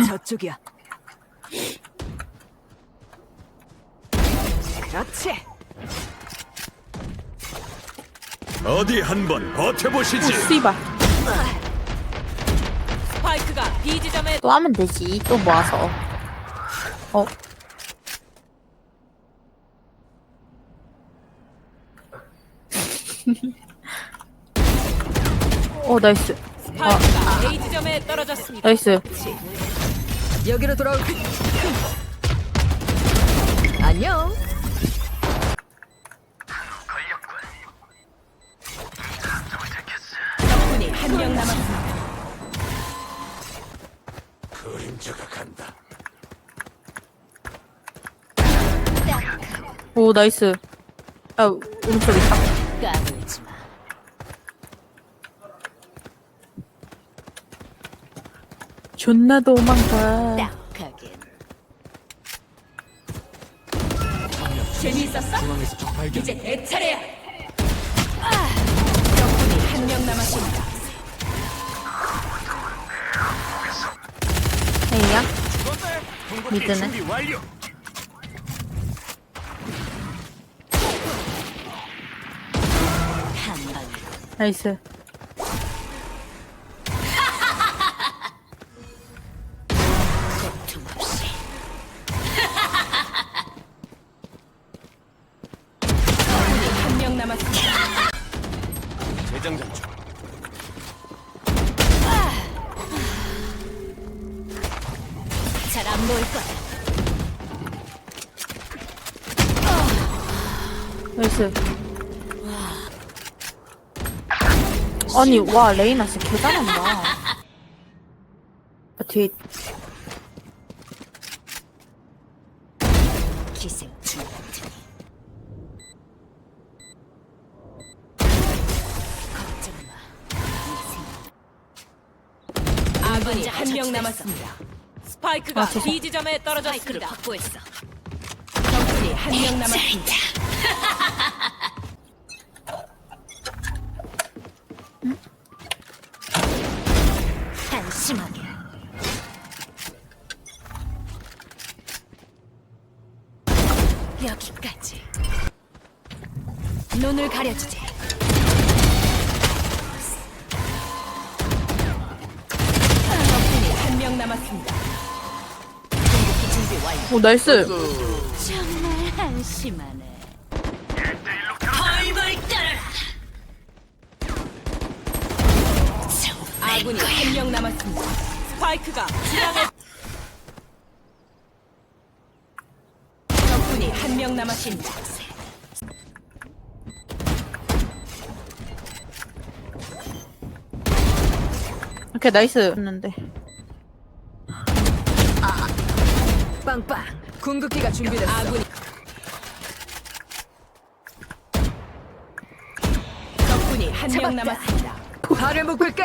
저쪽이야. 그렇지. 어디 한번 버텨보시지. 씨발 스파이크가 B 지점에 또 하면 되지 또 모아서 어오 나이스 스파이크가 A 지점에 떨어졌습니다. 나이스 여기로 돌아올. 안녕. 적군이 한 명 남았습니다. 오 나이스 아 오른쪽 있다 까불지 마. 존나 도망가 딱하게. 재미있었어? 이제 내 차례야. 아! 적군이 한 명 남았습니다. 준비 완료. 한 방. 나이스 재장전 중. 잘안 보일 거야. 나이스 아니 와 레이나 진짜 개잘한다 아, 뒤에 기생충. 아군이 한 명 남았습니다. 스파이크가 아, B 지점에 떨어졌습니다. 확보했어. 적군이 한 명 남았습니다. 한심하게. 여기까지. 눈을 가려주지. 남았습니다. 공격기 준비 완료. 오 나이스 정말 한심하네. 벌벌 떨어라. 아군이 한 명 남았습니다. 스파이크가 중앙에 적군이 한 명 남았습니다. 오케이 나이스 했는데 빵빵. 궁극기가 준비됐어. 아군이 적군이 한 명 잡았다. 남았습니다. 발을 묶을게.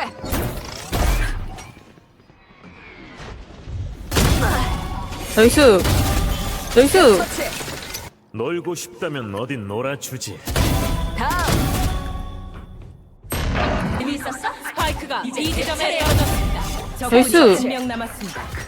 나이스 나이스. 놀고 싶다면 어딘 놀아주지. 다음. 재미있었어? 스파이크가 B 지점에 떨어졌습니다. 적군이 나이스. 한 명 남았습니다.